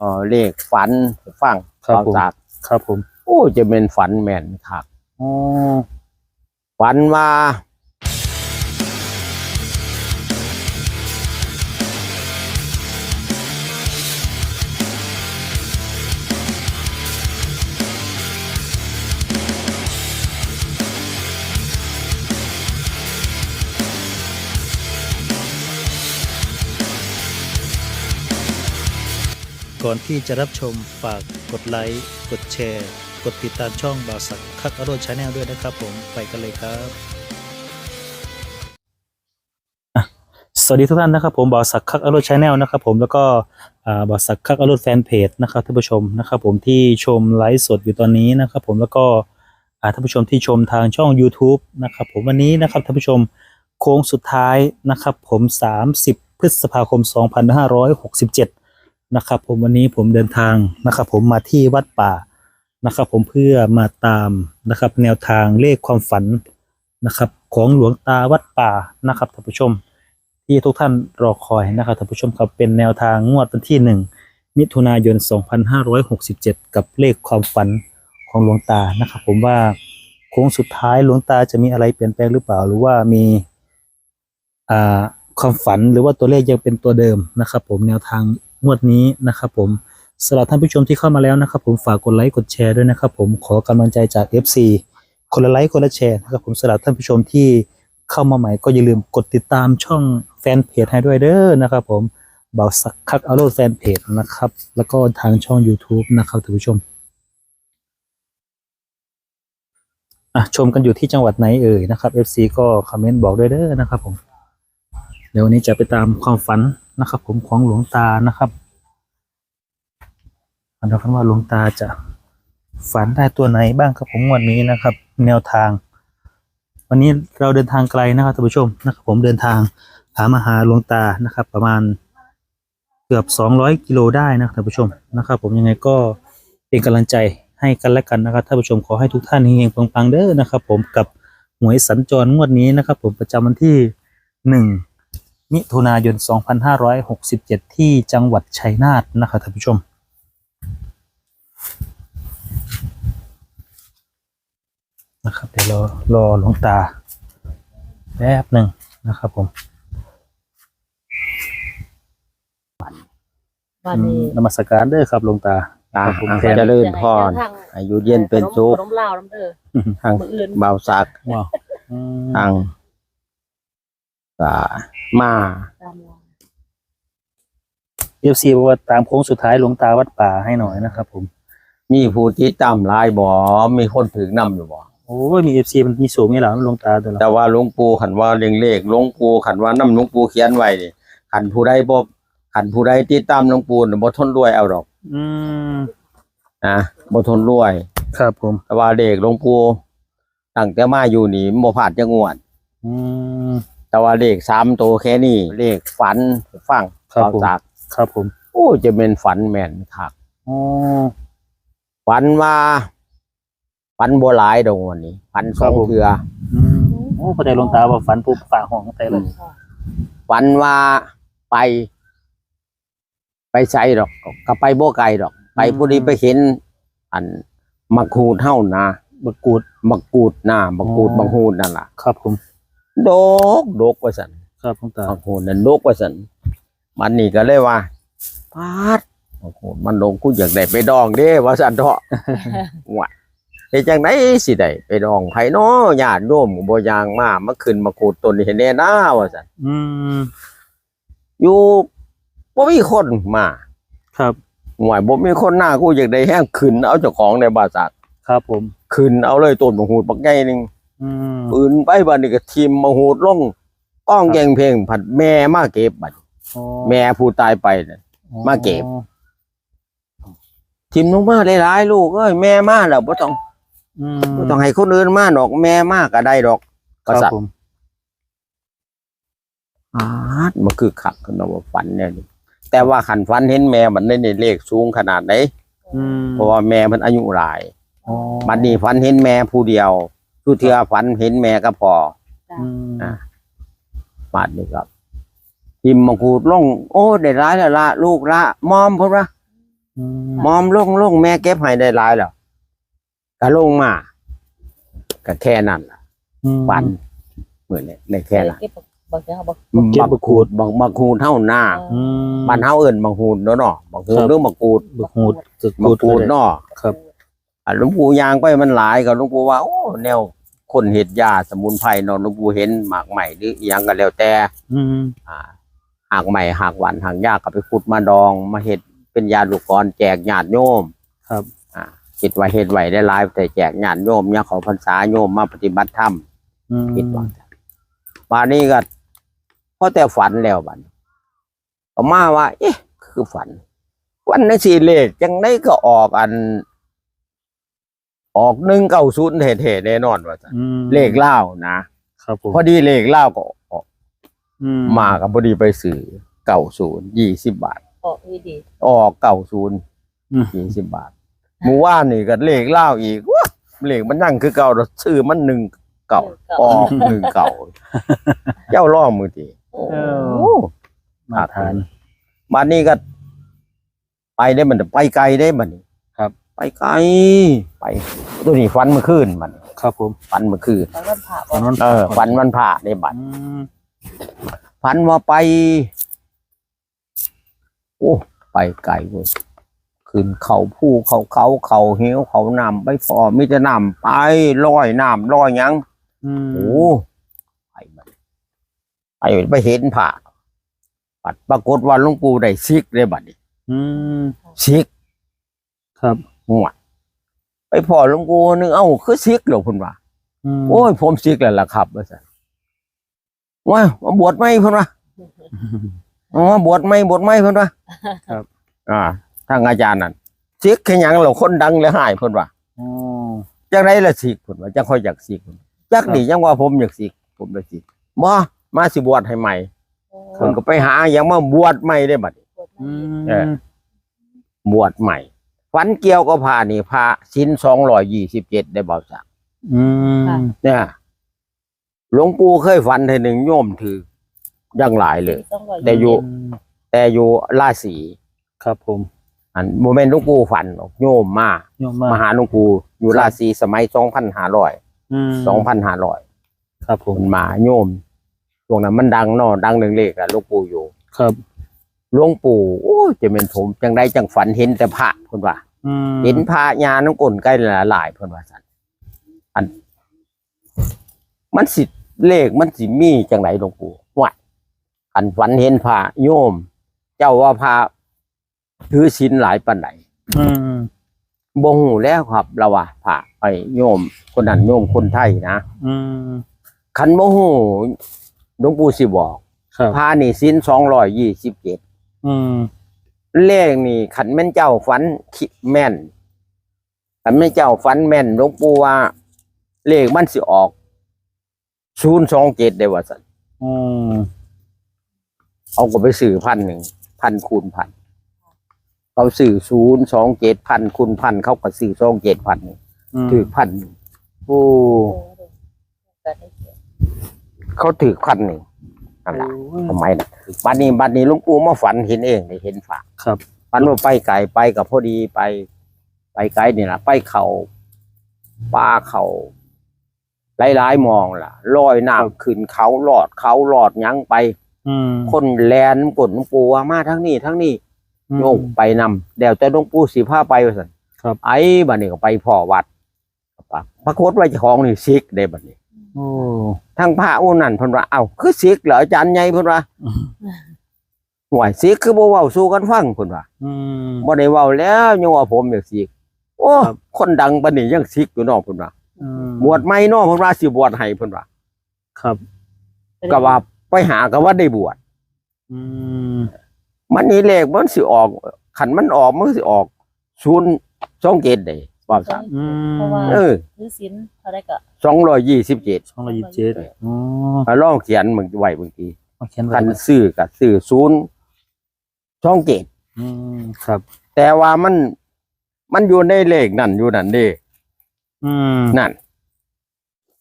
เออเลขฝันให้ฟังครับเบาผมจากครับผม โอ้จะเป็นฝันแม่นคักอ๋อ ฝันว่า ก่อนที่จะรับชมฝากกดไลค์ กดแชร์ กดติดตามช่องบ่าวสักคักอโรดชาแนลด้วยนะครับผมไปกันเลยครับสวัสดีทุกท่านนะครับผมบ่าวสักคักอโรดชาแนลนะครับผมแล้วก็บ่าวสักคักอโรดแฟนเพจนะครับท่านผู้ชมนะครับผมที่ชมไลฟ์สดอยู่ตอนนี้นะครับผมแล้วก็ท่านผู้ชมที่ชมทางช่อง YouTube นะครับผมวันนี้นะครับท่านผู้ชมโค้งสุดท้ายนะครับผม 30 พฤษภาคม 2567 นะครับ ผมวันนี้ผมเดินทางนะครับ ผมมาที่วัดป่านะครับ ผมเพื่อมาตามนะครับ แนวทางเลขความฝันนะครับ ของหลวงตาวัดป่านะครับท่านผู้ชม ที่ทุกท่านรอคอยนะครับท่านผู้ชมครับเป็นแนวทางงวดวันที่หนึ่งมิถุนายน 2567 กับเลขความฝันของหลวงตานะครับ ผมว่าโค้งสุดท้ายหลวงตาจะมีอะไรเปลี่ยนแปลงหรือเปล่า หรือว่ามีอ่าความฝันหรือว่าตัวเลขยังเป็นตัวเดิมนะครับ ผมแนวทาง งวดนี้นะครับผมสำหรับท่านผู้ชมที่เข้ามาแล้วนะครับ ผมฝากกดไลค์กดแชร์ด้วยนะครับผมขอกำลังใจจาก FC คนละไลค์คนละแชร์นะครับผมสำหรับท่านผู้ชมที่เข้ามาใหม่ก็อย่าลืมกดติดตามช่องแฟนเพจให้ด้วยเด้อนะครับผมเบาสักคักเอาโลดแฟนเพจนะครับ แล้วก็ทางช่อง YouTube นะครับท่านผู้ชมอะชมกันอยู่ที่จังหวัดไหนเอ่ยนะครับ FC ก็คอมเมนต์บอกด้วยเด้อนะครับผม เดี๋ยววันนี้จะไปตามความฝัน นะครับ ผมของหลวงตานะครับมาดูกันว่าหลวงตาจะฝันได้ตัวไหนบ้างครับผมวันนี้นะครับ แนวทาง วันนี้เราเดินทางไกลนะครับท่านผู้ชมนะครับ ผมเดินทางหามาหาหลวงตานะครับ ประมาณเกือบ 200 กิโลได้นะครับท่านผู้ชมนะครับ ผมยังไงก็เป็นกำลังใจให้กันและกันนะครับท่านผู้ชมขอให้ทุกท่านเฮงปังๆเด้อนะครับ ผมกับหวยสัญจรงวดนี้นะครับ ผมประจำวันที่หนึ่ง มิถุนายน 2567 ที่จังหวัดชัยนาทนะครับท่านผู้ชม นะครับเดี๋ยวรอรอหลวงตาแป๊บหนึ่งนะครับผมวันนี้นมัสการเด้อครับหลวงตาตาครับผมอะแทน เจริญพรทางอายุเย็นเป็นสุขขนมลาวน้ำเด้อทางมืออื่นเบาสักว้าวอืม ทาง กามาตามลาวเอฟซีบอกว่าตามโค้งสุดท้ายหลวงตาวัดป่าให้หน่อยนะครับ ผม มีผู้ที่ตามหลายบ่มีคนถึงนำอยู่บ่โอ้ยมีเอฟซีมันมีสูงมีหลังหลวงตาตัวละแต่ว่าหลวงปู่ขันว่าเลียงเลขหลวงปู่ขันว่าน้ำหลวงปู่เขียนไว้นี่ขันผู้ใดบ่ขันผู้ใดที่ตามหลวงปู่น่ะบ่ทนรวยเอาดอก อืมนะบ่ทนรวย ครับผม แต่ว่าเลขหลวงปู่ตั้งแต่มาอยู่นี่บ่พลาดจักงวดอืม แต่ว่าเลขสามตัวแค่นี้เลขฝันให้ฟังครับเบาผม จากครับผมโอ้จะเป็นฝันแม่นคักอ๋อฝันว่าฝันบ่หลายดอกวันนี้ฝันสองเทื่ออืมโอ้พอใจหลวงตาว่าฝันปุ๊บฝ่าห้องใจเลยฝันว่าไป ไปใส่ดอกก็ไปบ่ไกลดอก ไปผู้ดีไปเห็น อันมักหูดเท่านะบักกูดมักกูดหน้ามักกูดอ๋อมักหูดนั่นล่ะ ครับผมโดกโดกว่าสันครับหลวงตามักหูดนั่นโดกว่าสันมันนี่ก็เลยว่าพาดมักหูดมันลงกูอยากได้ไปดองเด้ว่าสันเถาะ ว่าเฮ็ดจังไดสิได้ไปดองไผน้อญาติโยมก็บ่ยางมามาขึ้นมากูดต้นนี้ให้แน่นะว่าสันอืมอยู่บ่มีคนมาครับหวยบ่มีคนหน้ากูอยากได้แห้งขึ้นเอาเจ้าของในบาษัทครับผม ขึ้นเอาเลยต้นมะหูดบักใหญ่หนึงอืม ปืนไปบัดนี้ก็ทิมมะหูดลงก้องแกงเพลงผัดแม่มาเก็บบัดอ๋อแม่ผู้ตายไปน่ะมาเก็บทิมลงมาหลายๆลูกเอ้ยแม่มาแล้วบ่ต้องอืมบ่ต้องให้คนอื่นมาดอกแม่มาก็ได้ดอกคก็รับสัตผว์มอาดมันคือคักขึ้นมาว่าฝันเนี่ยนี่แต่ว่าขันฝันเห็นแม่มันได้ในเลขสูงขนาดไหนอืมเพราะว่าแม่มันอายุหลายอ๋อบัดนี้ฝันเห็นแม่ผู้เดียว ทุเทือฝันเห็นแม่ก็พออืมอะบัดนี้ครับทิมมังคูดลง โอ้ได้ร้ายแล้วละลูกละมอมเพิ่นว่าอืมมอมลงลงแม่เก็บให้ได้หลายแล้วก็ลงมาก็แค่นั้นล่ะอืมฝันเหมือนในแค่นั้น เก็บบักเจ้าบักเก็บบักขูดบางบางขูดเท่าหน้าอืม บ้านเฮาเอิ้นบางขูดเนาะเนาะบางขูดครับหรือบางขูดบักหูดตึกบางขูขูดดเลยเนาะครับ อะหลวงปู่ยางไปมันหลายก็หลวงปู่ว่าโอ้แนว คนเฮ็ดยาสมุนไพรเนาะหลวงปู่เห็นหมากใหม่หรืออิหยังก็แล้วแต่อืมอ่าหากใหม่หากหวานหากยากก็ไปขุดมาดอง มาเฮ็ดเป็นยาลูกกรแจกญาติโยม ครับอ่าคิดว่าเฮ็ดไว้ได้หลายแต่แจกญาติโยมเนี่ยเขาพรรษาโยมมาปฏิบัติธรรม อืมคิดว่าบาดนี้ก็พอแต่ฝันแล้วบัดนี้ก็มาว่า เอ๊ะ คือฝัน วันในสี่เลขจังได้ก็ออกอัน ออกหนึ่งเก้าศูนย์เท่ๆแน่นอนว่าซั่นอืมเลขเล่านะครับผมพอดีเลขเล่าก็ออกอืมากับพอดีไปสื่อเก้าศูนย์ยี่สิบบาท ออกดีดีออกเก้าศูนย์อืมยี่สิบบาทหมู่ว่านนี่ก็เลขเล่าอีกว้าเลขมันยั่งคือเก่าเราซื้อมันหนึ่งเก่าออกหนึ่งเก่าเจ้าล่อมือทีโอ้เอโหอมาทานบ้านนี้ก็ ไปได้มันไปไกลได้มันนี่ครับ ไปไกล ไป ตัวนี้ฟันเมื่อคืนมันครับผมฟันเมื่อคืนตอนวันผ่าตอนนั้นเออฟันวันผ่าในบัตรอืมพันมาไป โอ้ไปไกลเว้ยขึ้นเขาผู้เขาเขาเขาเหวเขานำไปฟอมิจะนำไปลอยน้ำลอยหยังอืมโอ้ไปมันไปไปเห็นผ่าปัดปรากฏว่าหลุงปู่ได้ซิกได้บัดนี้อืม ซิกครับ งวด ไปพอหลุงปู่นึงเอ้าคือซิกเหรอพุ่นว่ามโอ้ยผมซิกแล้วล่ะครับว่าซั่นว้ายมาบวชไหมพุ่นว่าอ๋อบวชไหม่บวชไหม่เพิ่นว่าครับ อ่าทางอาจารย์นั่นสิกแค่หยังเราคนดังเลยหายเพิ่นว่าอ๋อจังไดล่ะสิกเพิ่นว่าจังค่อยอยากสิกเพิ่นจักดีจังว่าผมอยากสิกผมเลยสิกบ่มาสิบวชให้ใหม่เพิ่นก็ไปหาหยังมาบวชใหม่ได้บัดนี้อืมเออบวชใหม่ ฝันเกี่ยวกับผ้านี่ผ้าชิ้น227ได้เบาจักอืมเนี่ยหลวงปู่เคยฝันเทื่อหนึงโยมถืออย่างหลายเลย แต่อยู่ แต่อยู่ราศีครับผม อันโมเมนต์หลวงปู่ฝันหรอกโยมมาโยมมามหาหลวงปู่อยู่ราศีสมัยสองพันห้าร้อยอืมสองพันห้าร้อยครับผมมันมาโยมช่วงนั้นมันดังเนอดังหนึ่งเลขอะหลวงปู่อยู่ ครับ หลวงปู่โอ้ยจะเป็นผมจังได้จังฝันเห็นแต่พระคนว่าอืมเห็นพระยาน้ำกลใกล้ละลายเพิ่นว่าสันอัน มันสิเลขมันสิมีจังไหนหลวงปู่ว่าอันฝันเห็นพระโยม เจ้าว่าพระถือศีลหลายปันไหนอืมบ่ฮู้แล้วครับเราว่าพระไปโยม คนนั้นโยมคนไทยนะอืมคันบ่ฮู้หลวงปู่สิบอกครับพานี่ศีล227อื มเลขนี่คันแม่นเจ้าฝันคิดแม่นคันแม่นเจ้าฝันแม่นหลวงปู่ว่า เลขมันสิออก027ได้ว่าซั่นอืมเอาก็ไปซื้อพันหนึ่งพันคูณพันเขาซื้อ027พันคูณพันเขาก็ซื้อ27พันหนึ่งอืมถือพันหนึ่งโอ้เขาถือพันหนึ่ง นั่นล่ะทำไมนะบัดนี้บัดนี้หลุงปู่มาฝันเห็นเองได้เห็นฝากครับฝันว่าไปไกลไปกับพอดีไป ไปไกลนี่ล่ะ ไปเขาปลาเขาหลายๆมองล่ะลอยน้ำขึ้นเขาหลอดเขาหลอดหยังไปอืมคนแลนกดหลวงปู่ว่ามาทั้งนี้ทั้งนี้อืมโยมไปนำเดี๋ยวแต่หลวงปู่สีผ้าไปว่าสันครับไอ้บัดนี้ก็ไปพ่อวัดปรากฏว่าเจ้าของนี่ซิกได้บัดนี้ โอ้ทั้งพระองค์นั้นเพิ่นว่าเอ้าคือซิกเหรออาจารย์ใหญ่เพิ่นว่าอืมห่วยซิกคือบ่เว้าสู่กันฟังเพิ่นว่าอืมบ่ได้เว้าแล้วยังว่าผมอยากซิกโอ้ครับคนดังปานนี้ยังซิกอยู่เนาะเพิ่นว่าอืมบวชใหม่เนาะเพิ่นว่าสิบวชให้เพิ่นว่าครับ ก็ว่าไปหาก็ว่าได้บวชอืมมันนี่เลขมันสิออกคันมันออกมันก็สิออก027ได้ ว่าซั่นอืมเพราะว่า เออซื้อสินเท่าไรก็227สองร้อยยี่สิบเจ็ดอ๋อลองเขียนมึงไว้บางทีเอาเขียนไว้คันซื้อก็ซื้อ027อืมครับ แต่ว่ามัน มันอยู่ในเลขนั่นอยู่นั่นเด้อืมนั่น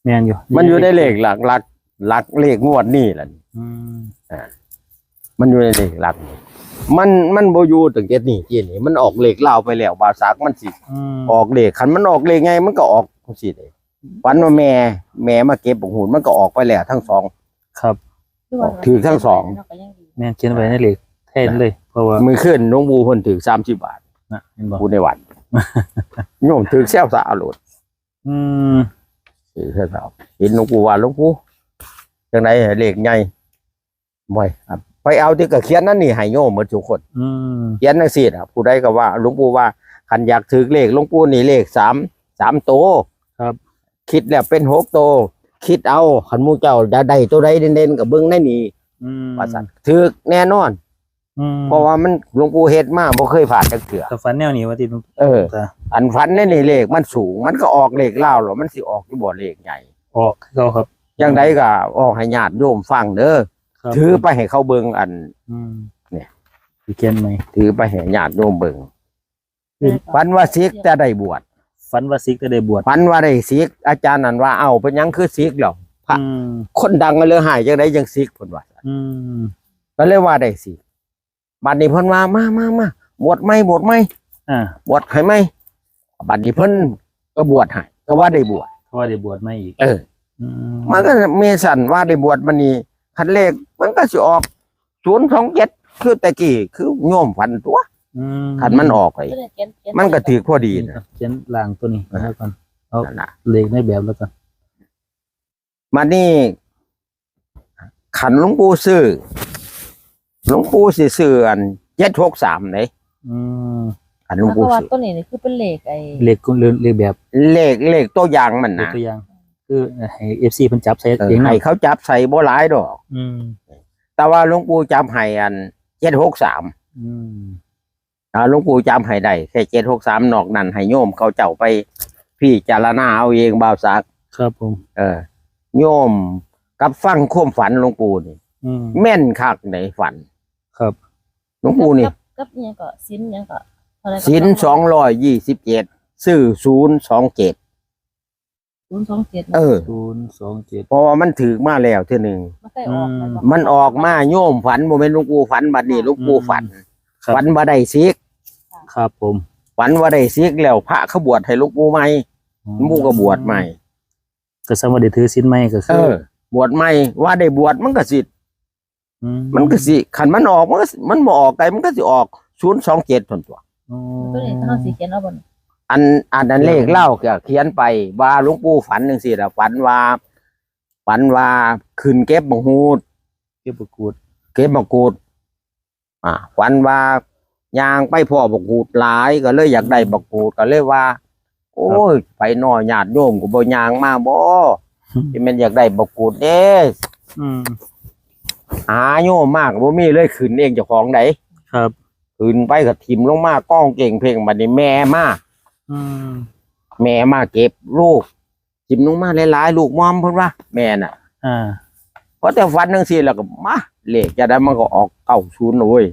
แมนอยู่มันอยู่ในเลขหลักหลักหลักเลขงวดนี่แหละ อืมมันอยู่ในเลขหลักนี่ มันมันบ่อยู่ตั้งแต่นี่เจนี่มันออกเลขเล่าวไปแล้วบาซักมันสิ อืมออกเลขคันมันออกเลขไงมันก็ออกจังซี่เด้วันว่าแม่ แม่มาเก็บของหุ่นมันก็ออกไปแล้วทั้งสอง ครับคือว่าถือทั้งสองเนาะก็ยังดีแม่นเขียนไว้ในเหล็กแทนเลย เพราะว่ามือขึ้นหลวงปู่เพิ่นถือ30บาทนะเห็นบ่ผู้ในวัดโยมถือแซวสาโลดอืมถือแซวสาเห็นหลวงปู่ว่าหลวงปู่จังได๋เลขใหญ่บ่อยครับ ไปเอาที่ก็เขียนนั่นนี่ให้โยมหมดทุกคนอืมเขียนจังซี่น่ะผู้ใดก็ว่าหลวงปู่ว่าคันอยากถือเลขหลวงปู่นี่เลขสามสามโตวครับ คิดแล้วเป็นหกโตวคิดเอาคันหมู่เจ้าจะได้ตัวใดเด่นๆก็เบิ่งในนี่อืมว่าซั่นถือแน่นอน อืมเพราะว่ามันหลวงปู่เฮ็ดมาบ่เคยผ่านจักเทื่อถ้าฝันแนวนี้ว่าติดเออจะอันฝันในนี่เลขมันสูง มันก็ออกเลขเล่าวหรอมันสิออกที่บ่เลขใหญ่ออกคือเขาครับ อย่างใดก็ออกให้ญาติโยมฟังเด้อ ครับถือไปให้เขาเบิ่งอันอืมเนี่ยสิเขียนไหมถือไปให้ญาติโยมเบิ่งอืมฝันว่าซิกจะได้บวชฝันว่าซิกจะได้บวชฝันว่าได้ซิกอาจารย์นั่นว่าเอ้าเป็นหยังคือซิกเหรอพระอืมคนดังก็เลยหายจังไดจังซิกเพิ่นว่าอืมก็เลยว่าได้ซิกบัดนี้เพิ่นว่ามามามาบวชไหมบวชไหมอ่าบวชให้ไหมบัดนี้เพิ่นก็บวชให้ก็ว่าได้บวชเพราะว่าได้บวชมาอีก เอออืมมันก็เมสันว่าได้บวชมันนี่ คันเลขมันก็สิออกศูนย์สองเจ็ดคือแต่กี้คือโยมฝันตัวอืมคันมันออกไปก็เลยเขียเขียมันก็ถือพอดีนี่นะครับเขียนล่างตัวนี้อ่าแล้วกันเอานั่นน่ะ เลขในแบบแล้วกันมานี่ขันหลวงปู่ซื้อหลวงปู่สิซื้ออันเจ็ดหกสามไหนอืมขันหลวงเพปู่ราะว่าซื้อต้นนี้นี่คือเป็นเหล็กไอ้เลขกุเลขเลขแบบเลขเลขตัวอย่างมันเลขนะตัวอย่าง คือให้เอฟซีเพิ่นจับใส่เออเองให้นะเขาจับใส่บ่หลายดอก อืมแต่ว่าหลวงปู่จำให้อันเจ็ดหกสามอืมอ่าหลวงปู่จำให้ได้แค่เจ็ดหกสามนอกนั้นให้โยมเขาเจ้าไป พี่จารณาเอาเองบ่าวสัก ครับผม เออ โยมกับฟังความฝันหลวงปู่นี่ อืมแม่นคักในฝันครับหลวงปู่นี่กับกับอิหยังก็สินอิหยังก็เท่าไหร่ก็สินสองร้อยยี่สิบเจ็ดซื้อศูนย์สองเจ็ด ศูนย์สองเจ็ดเออ ศูนย์สองเจ็ดเพราะว่ามันถือมาแล้วเท่อหนึ่ง มันเคยออกอืมแล้วมันออกมาโยมฝันโมเมนหลวงปู่ฝันบัดนี้หลวงปู่ฝัน ครับฝันว่าได้ซิกครับผมฝันว่าได้ซิกแล้วพระเขาบวชให้หลวงปู่ใหม่หลวงปู่ก็บวชใหม่ ก็สมว่าได้ถือศีลใหม่ก็เอคืออ บวชใหม่ว่าได้บวชมันก็สิมมันก็สิขันมันออกมันก็สิมันบ่ออกไกมันก็สิออกศูนย์สองเจ็ดทนตัว อ๋อตัวนี้ถ้าสีเขียนเอาบน อันอันนั้นเลขเล่าก็เขียนไปว่าหลวงปู่ฝันหนึ่งสิละฝันว่า ฝันว่าขึ้นเก็บบังฮูดเก็บประกูด เก็บบังกูด อ่าฝันว่ายางไปพ่อบักกูดหลายก็เลยอยากได้บักกูดก็เลยว่า โอ้ยไปนอญาติโยมก็บ่ยางมาบ่ที่มันอยากได้บักกูดเด้อืมหาโยมมากบ่มีเลยขึ้นเองเจ้าของไดครับ ขึ้นไปก็ทิมลงมาก้องเก่งเพลงบัดนี้แม่มาอืม แม่มาเก็บลูกทิมลงมาหลายๆลูกมอมเพิ่นว่า แม่น่ะอ่าเพราะแต่ฟันจังซี่แล้วก็มาเลขจะได้มันก็ออกเก้าศูนย์เลย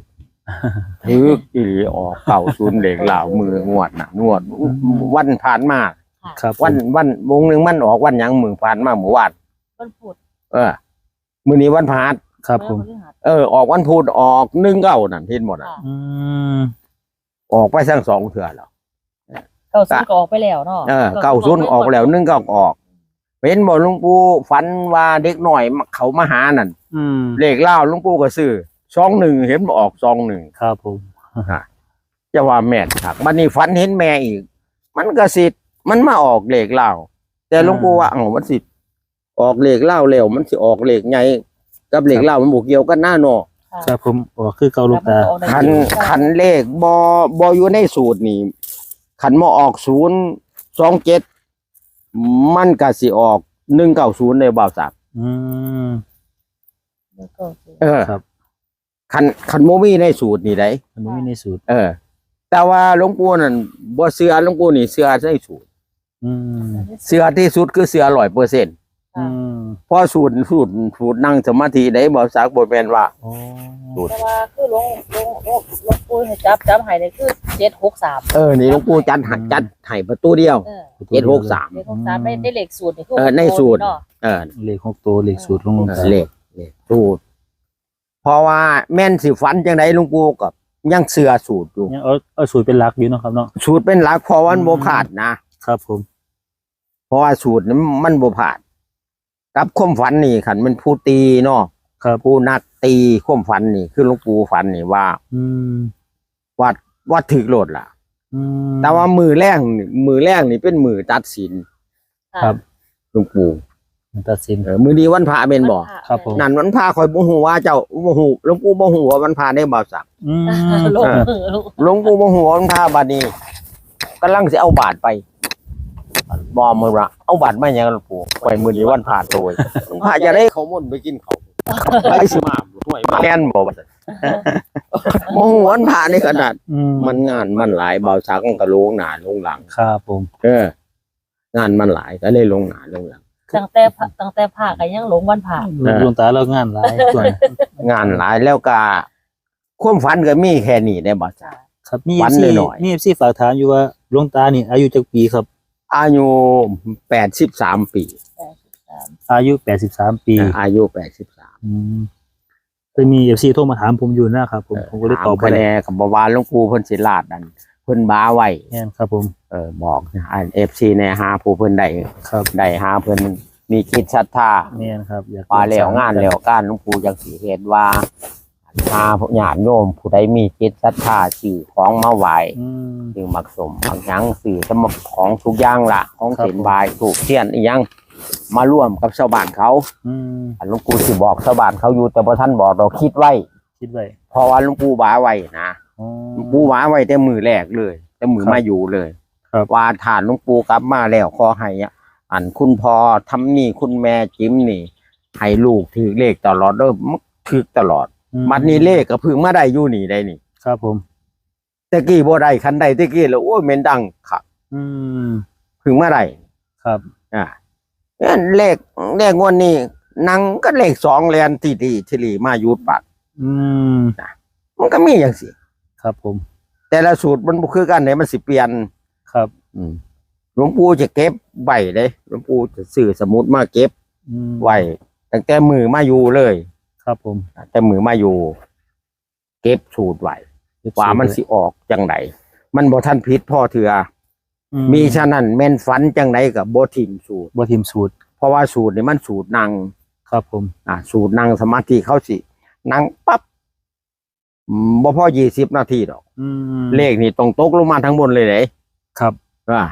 ถืออีหลีออกเก้าศูนย์เลขเหล่ามืองวดน่ะงวดวันผ่านมาครับผมวันวันวงหนึ่งมันออกวันหยังมือผ่านมาหมู่วานวันพุธเออมื้อนี้วันพฤหัสครับผมพฤหัสเออ ออกวันพุธออกหนึ่งเก้านั่นเห็นหมดอะค่ะอืมออกไปทั้งสองเถื่อแล้วเก้าศูนย์ก็ออกไปแล้วเนาะเออเก้าศูนย์ออกไปแล้วหนึ่งเก้าออกเป็นบ่หลวงปู่ฝันว่าเด็กหน่อยมาเขามาหานั่นอืมเลขเล่าหลวงปู่ก็ซื้อสองหนึ่งเห็นบ่ออกสองหนึ่งครับผมจะว่าแม่นครับมันนี่ฝันเห็นแม่อีก มันก็สิมันมาออกเลขเล่าแต่หลวงปู่ว่าเอ้ามันสิออกเลขเล่าเร็วมันสิออกเลขไงกับเลขเล่ามันบวกเกี่ยวกันหน้าเนาะค่ะครับผมอ๋อคือเกาลูกตาแล้วมันก็ออกได้คันคันเลขบอบออยู่ในสูตรนี่ คันมาออกศูนย์สองเจ็ดมันก็สิออกหนึ่งเก้าศูนย์ในบ่าวสักอืมแล้วก็ศูนย์เออครับคันคันโมมีในสูตรนี่ได้อันนี้ในสูตร เออ แต่ว่าหลวงปู่นั่นบ่เสือหลวงปู่นี่เสือในสูตร อืม เสือที่สุดคือเสือร้อยเปอร์เซ็นต์อืมเพราะสูตรสูตรสูตรนั่งสมาธิได้บ่าวสักบ่แม่นว่าโอ้สูตรแต่ว่าคือหลวงหลวงหลวงหลวงปู่ให้จับจับให้เนี่ยคือเจ็ดหกสามเออนี่หลวงปู่จัดหัดจัดให้ประตูเดียวเออเจ็ดหกสามเจ็ดหกสามได้ได้เลขสูตรนี่คือเออในสูตรเนาะเออเลขหกตัวเลขสูตรของหลวงเออตาเลขเลขสูตรเพราะว่าแม่นสิฝันจังไดหลวงปู่กับยังเสือสูตรอยู่ยังเอาเอาสูตรเป็นหลักอยู่เนาะครับเนาะสูตรเป็นหลักเพอวันโบผาดนะครับผมเพราะว่าสูตรนั้นมันโบผาด กับความฝันนี่ขันมันผู้ตีเนาะครับผู้นักตีความฝันนี่คือหลวงปู่ฝันนี่ว่า อืมว่าว่าถึกโหลดล่ะ อืม แต่ว่ามือแรกนี่มือแรกนี่เป็นมือตัดสินครับ หลวงปู่ตัดสิน เออมือดีวันพระเป็นบ่ครับผม นั่นวันพระคอยบ่ฮู้ว่าเจ้าบ่ฮู้หลวงปู่บ่ฮู้ว่าวันพระได้บ่สัก อืม ลงมือลูกหลวงปู่บ่ฮู้ว่าวันพระบัดนี้กำลังสิเอาบาทไป บ่มื้อละเอาบาทมาหยังหลวงปู่ไว้มื้อนี้วันพระโตยหลวงพระจะได้เขาวมุ่นไปกินเขาวไปสิมาห่วยมาแม่นบ่ว่าซั่นบ่ฮู้วันพระนี่ขนาดอืมมันงานมันหลายเบาสักมันก็ลงหน้าลงหลังครับผมเอองานมันหลายก็เลยลงหน้าลงหลังตั้งแต่พระตั้งแต่ผ่ากันยังหลงวันผ่าเออดวงตาเรางานหลายส่วนงานหลายแล้วก็ความฝันก็มีแค่นี้ได้บ่จ้ะครับมีวัเอนฟซีหน่อยๆมีเอฟซีฝากถามอยู่ว่าหลวงตานี่อายุจักปีครับ อายุแปดสิบสามปี อายุแปดสิบสามปีอายุแปดสิบสามอืมเคยมีเอฟซีโทรมาถามผมอยู่นะครับผมผมก็เลยตอบไปคะแนแล้วนกับบวานหลวงปู่เพิ่นศิลาดนั่นเพิ่นบ้าไว้แน่นครับผมเออบอกอันเอฟซีในหาผู้เพิ่นได้ครับได้หาเพิ่นมีจิตศรัทธาแน่นครับอยากว่าแล้วงานแล้วการหลวงปู่จังสิเฮ็ดว่า หาผู้ญาติโยมผู้ใดมีจิตศรัทธาสื่อของมาไหว้อืมสื่อมักสมบางหยังสื่อสมของทุกอย่างล่ะของครับเส้นบายถูกเทียนอีหยังมาร่วมกับชาวบ้านเขาอืมอันหลวงปู่สิบอกชาวบ้านเขาอยู่แต่พอท่านบอกเราคิดไว้คิดไว้เพราะว่าหลวงปู่บ้าไว้นะอ๋อหลวงปู่บ้าไว้แต่มือแรกเลยแต่มือครับมาอยู่เลยครับว่าฐานหลวงปู่กลับมาแล้วขอให้อะอันคุณพ่อทำนี่คุณแม่จิ้มนี่ให้ลูกถือเลขตลอดเด้อมักถือตลอดอื มัดนี้เลขก็เพึ่งมาได้อยู่นี่ได้นี่ ครับผมตะกี้บ่ได้คันใดตะกี้แล้วโอ้ยเมนดังครับอืมเพึ่งมาได้ครับ อ่าเนี่ยเลขเลขงวดนี้นังก็เลขสองแลนตีตีทีรีมายุดปัดอืมมันก็มีอย่างสิครับผม แต่ละสูตรมันบ่คือกันไหนมันสิเปลี่ยนครับ อืมหลวงปู่จะเก็บไว้เลยหลวงปู่จะซื้อสมุดมาเก็บอืมไว้ตั้งแต่มือมาอยู่เลย ครับผม แต่มือมาอยู่ เก็บสูตรไว้ว่ามันสิออกจังไดมันบ่ทันผิดพ่อเถืออืมีฉะนั้นแม่นฝันจังไดกับบ่ทิมสูตรบ่ทีมสูตร เพราะว่าสูตรนี่มันสูตรนั่งครับผม อ่า สูตรนั่งสมาธิเขาสินั่งปั๊บอืมบ่พอยี่สิบนาทีดอกอืมเลขนี่ตรงตกลงมาทั้งบนเลยเลยครับอ่า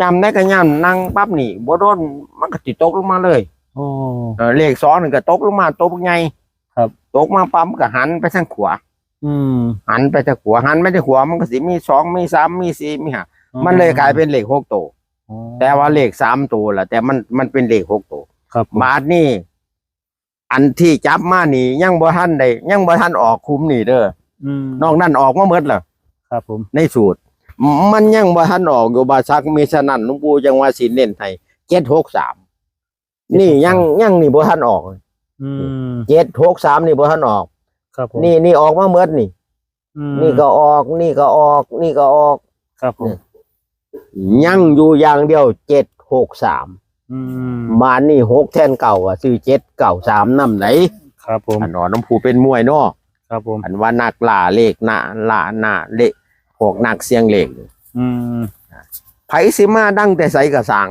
ยำได้ก็ยำนั่งปั๊บนี่บ่โดนมันก็ติตกลงมาเลย โอ้ เออเลขสองนี่ก็ตกลงมาตกไงครับ ตกมาปั๊มก็หันไปทางขวาอืมหันไปทางขวาหันไม่ได้ขวามันก็สิมีสองมีสามมีสี่มีห้ามันเลยกลายเป็นเลขหกตัวอ๋อแต่ว่าเลขสามตัวแหละแต่มันมันเป็นเลขหกตัวครับผมบาทนี่อันที่จับมานี่ยังบ่ทันได้ยังบ่ทันออกคุ้มนี่เด้ออืมนอกนั้นออกมาหมดแล้วครับผม ในสูตร มันยังบ่ทันออกอยู่บาซักมีฉะนั้นหลวงปู่จังว่าสิเน้นให้763 นี่ยังยังนี่บ่ทันออกอืม763นี่บ่ทันออก ครับผมนี่นี่ออกมาหมดนี่อืมนี่ก็ออกนี่ก็ออก นี่ก็ออก ครับผมยังอยู่อย่างเดียว763อืมบ้านนี่6แทนเก่าอะซื้อ793นำไหนครับผมอันนอนน้ำผูเป็นมวยเนาะครับผมอันว่านักล่าเลขหน้าล่าหน้าเลขพวกนักเสียงเลขอืมไผสิมาดังแต่ใสกระสาง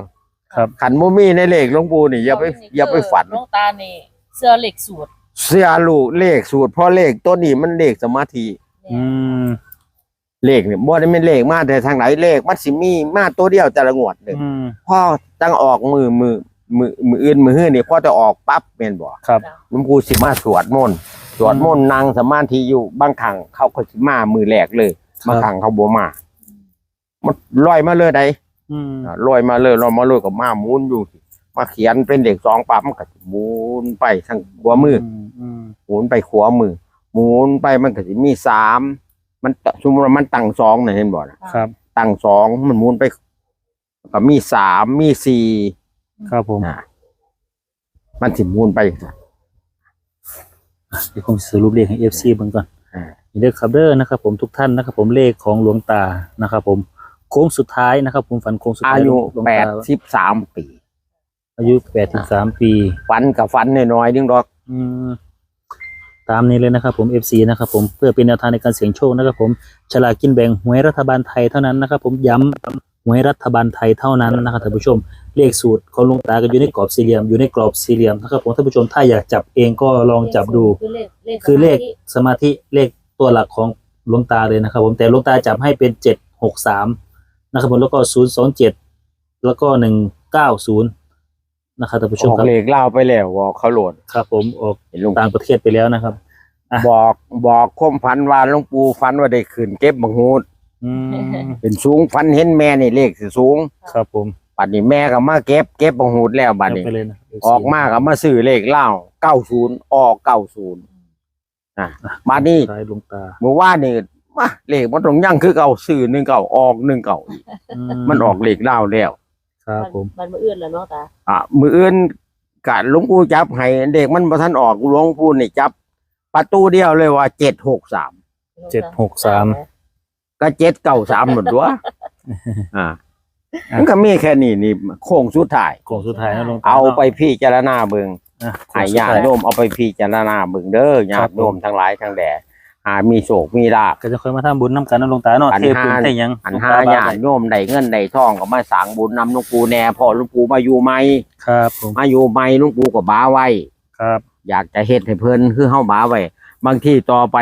ครับขันบ่มีในเลขหลวงปู่นี่อย่าไปอย่าไปฝันหลวงตานี่เสื้อเหล็กสูตร เสียลูกเลขสูตรเพราะเลขตัวนี้มันเลขสมาธิอืมเลขเนี่ยบ่ได้เป็นเลขมาแต่ทางไหนเลขมันสิมีมาตัวเดียวแต่ละงวดหนึงอืมพอตั้งออกมือมือมือมืออื่นมือฮื้อนี่พอจะออกปั๊บแม่นบ่ครับหลวงปู่สิมาสวดมนต์สวดมนต์นั่งสมาธิอยู่บางครั้งเขาก็สิมามือแรกเลยบางครั้งเขาบ่มา มันลอยมาเลยได อืมอ่าลอยมาเลยลอยมาเลยกับมาหมุนอยู่ มาเขียนเป็นเด็กสองปั๊บมันก็สิหมุนไปทางขวามืออืมหมุนไปขวามือหมุนไปมันก็สิมีสามมันตสมมติว่ามันตั้งสองเนี่ยเห็นบ่นะครับ ตั้งสองมันหมุนไปก็มีสามมีสี่ ครับผมอ่ามันสิหมุนไปเดี๋ยวผมสรุปเลขให้ FC เบิ่งก่อนอ่า นี่เด้อครับเด้อนะครับผมทุกท่านนะครับผมเลขของหลวงตานะครับผม โค้งสุดท้ายนะครับ ผมฝันโค้งสุดอาท้ายยุหลวงแปตาดสิบสามปี อายุ83ปีฟันกับฟันน้อยๆนึงดอก อืมตามนี้เลยนะครับผม FC นะครับผมเพื่อเป็นแนวทางในการเสี่ยงโชคนะครับผมฉลากกินแบ่งหวยรัฐบาลไทยเท่านั้นนะครับผมย้ำหวยรัฐบาลไทยเท่านั้นนะครับท่านผู้ชมเลขสูตรของหลุงตาก็อยู่ในกรอบสี่เหลี่ยมอยู่ในกรอบสี่เหลี่ยมนะครับผมท่านผู้ชมถ้าอยากจับเองก็ลองจับดู คือเลขเลขคือเลขสมาธิเลขตัวหลักของหลวงตาเลยนะครับผมแต่หลวงตาจับให้เป็นเจ็ดหกสาม นะครับผมแล้วก็ศูนย์สองเจ็ดแล้วก็หนึ่งเก้าศูนย์นะครับท่านผู้ชอมอกครับเลขเล่าไปแล้วบอกเขาโหลดครับ ผมออกเห็นลุงต่างประเทศไปแล้วนะครับ อะ บอกบอกคมฝันว่าหลวงปู่ฝันว่าได้ขึ้นเก็บบังฮูดอืมเป็นสูงฝันเห็นแม่นี่เลขสิสูงครับผมบัดนี้แม่ก็มาเก็บเก็บบังฮูดแล้วบัดนี้เอาไปเลยนะ ออกมาก็มาซื้อเลขเล่า90ออก90อะบัดนี้ท้ายหลวงตา เมื่อวานนี่ มาเลขมันตรงยังคือเก่าซื้อหนึ่งเก่าออกหนึ่งเก่าอีกมันออกเลขเล่าแล้ว ครับผม มันมาเอื้อนแล้วเนาะตาอะมืออื่นกะหลวงปู่จับให้เด็กมันบ่ทันออกหลวงปู่นี่จับ ประตูเดียวเลยว่า763เจ็ดหกสามก็793หมดตัวอ่ามันก็มีแค่นี้นี่โค้งสุดท้ายโค้งสุดท้ายนะหลวงตาเอาไปพิจารณาเบิ่งอะโค้ให้งสุดญาท้าติยโยมเอาไปพิจารณาเบิ่งเด้อญาติโยมทั้งหลายทั้งแด หามีโศกมีลาภก็จะค่อยมาทำบุญน้ำกันนะหลวงตาเนาะอันเทปูนห้าเทหยังอันหลวงหาตบ้ญาติโยมได้เงินได้ทองก็มาสร้างบุญนำหลวงปู่แน่พอหลวงปู่มาอยู่ใหม่ครับผมมาอยู่ใหม่หลวงปู่ก็บ้าไว้ครับ อยากจะเฮ็ดให้เพิ่นคือเฮาบ้าไว้บางทีต่อไป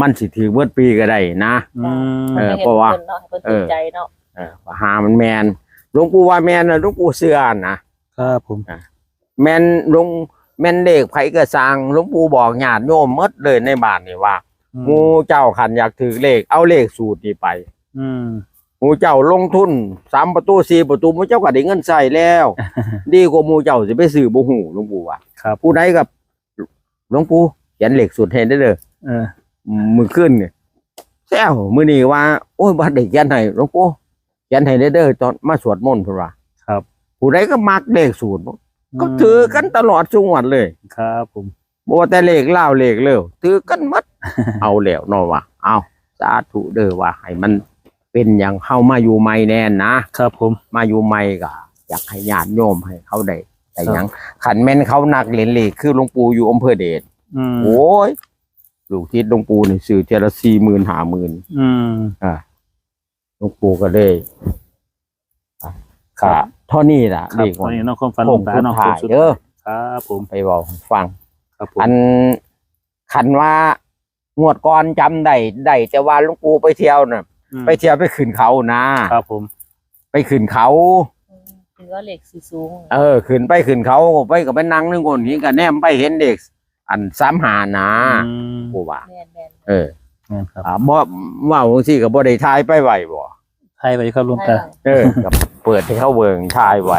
มันสิถือเบิดปีก็ได้นะอืมเออเพราะว่าเนาะให้เพิ่นสนใจเนาะเออว่าหามันแมนหลวงปู่ว่าแมนนะหลวงปู่เชื่อนะครับผมแมนหลวง แมนเลขไผก็สร้างหลวงปู่บอกญาติโยมหมดเลยในบ้านนี่ว่าอืหมูเจ้าขันอยากถือเลขเอาเลขสูตรนี่ไป อืมหมูเจ้าลงทุนสามประตูสี่ประตูหมูเจ้าก็ได้เงินใส่แล้ว ดีกว่าหมูเจ้าสิไปซื้อบ่หูหลวงปู่ว่าครับผู้ใดกับหลวงปู่เขียนเลขสูตรให้ได้เลยเออมือขึ้นเนี่ยแซวมือนี้ว่า โอ้ยบัดเด็กยันให้หลวงปู่ยันให้ได้เด้อตอนมาสวดมนต์พุ่นว่าครับ ผู้ใดก็มักเลขสูตรบ่ ก็ถือกันตลอดจังหวัดเลย ครับผมบ่ว่าแต่เลขเล่าวเลขเร็วถือกันหมดเอาแล้วเนาะว่าเอาสาธุเด้อว่าให้มันเป็นอย่างเข้ามาอยู่ใหม่แน่นนะครับผมมาอยู่ใหม่ก็อยากให้ญาติโยมให้เขาได้แต่หยังขันแม่นเขานักเล่นเลขคือหลวงปู่อยู่อำเภอเดชอืมโอ้ยลูกทิศหลวงปู่นี่ซื้อเทอละสี่หมื่นห้าหมื่นอืมอ่าหลวงปู่ก็ได้อะค่ะ เท่านี้ล่ะครับเด็กตอนนี้เน้องความฝันหผลวมงตาสุดเนาะท้ายโค้งสุดเด้อครับผมไปบอกให้ฟัง ครับผมอันขันว่างวดก่อนจำได้ได้แต่ว่าหลวงปู่ไปเที่ยวน่ะ อืมไปเที่ยวไปขึ้นเขานะ ครับผม ไปขึ้นเขาถือว่าเลขสีสูงเออขึ้นไปขึ้นเขาไปกับไปนั่งนึงคนนี้กันแนมไปเห็นเด็ก อันสามหานะอืมปู่ว่าแม่นแม่นเออ นั่นครับ อ่าบ่ว่าจังซี่ก็บ่ได้ทายไปไหวบ่ ไทยไปครับหลวงตา เออกับเปิดให้เขาเบิ่งทายไหว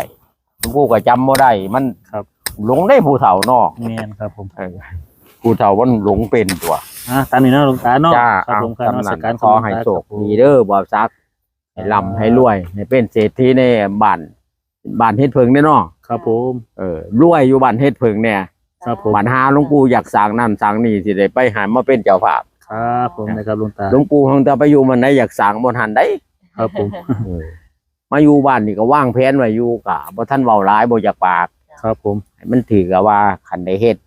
หลวงปู่ก็จำบ่ได้มันครับ หลงได้ผู้เฒ่าเนาะแม่นครับผมเออผู้เฒ่ามันหลงเป็นตัวอะตามนี้เนาะหลวงตาเนาะจ้าครับผมการนมัสการขอให้โชคดีเด้อบ่าวซักให้ร่ำให้รวยให้เป็นเศรษฐีในบ้านบ้านเฮ็ดเพิงเด้อเนาะครับผมเออรวยอยู่บ้านเฮ็ดเพิงเนี่ยครับผมบ้านหาหลวงปู่อยากสร้างนั่นสร้างนี่สิได้ไปหามาเป็นเจ้าภาพครับผมนะครับหลวงตาหลวงปู่คงจะไปอยู่มันไหนอยากสร้างบ่ทันได้ ครับผม เออมาอยู่บ้านนี่ก็วางแผนไว้อยู่กะบ่ทันเว้าหลายบ่อยากปาก ครับผม ให้มันถือกับว่าคันได้เฮ็ด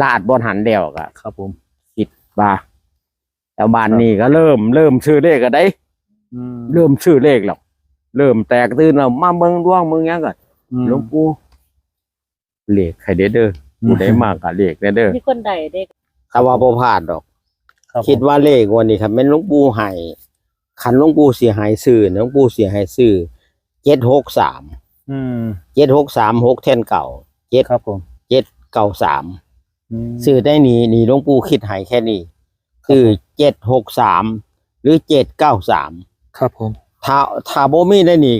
ลาดบ่หันแล้วก็ครับผมว่าแต่บ้านนี้ก็เริ่มเริ่มชื่อเลขก็ได้ อืมเริ่มชื่อเลขแล้วเริ่มแตกตื่นแล้วมาเบิ่งดวงเบิ่งหยังก็อืม หลวงปู่เลขให้เด้อเด้อผู้ใดมากก็เลขเด้อเด้อมีคนใดเด็กคำว่าบ่พลาดดอก ครับผมคิดว่าเลขวันนี้ครับแม่นหลวงปู่ให้ คันหลวงปู่สิให้ซื้อหลวงปู่สิให้ซื้อ763อืม763 6แทนเก่าครับผม793อืมซื้อได้นี่นี่หลวงปู่คิดให้แค่นี้คือ763หรือ793ครับผมถ้าถ้าบ่มีได้นี่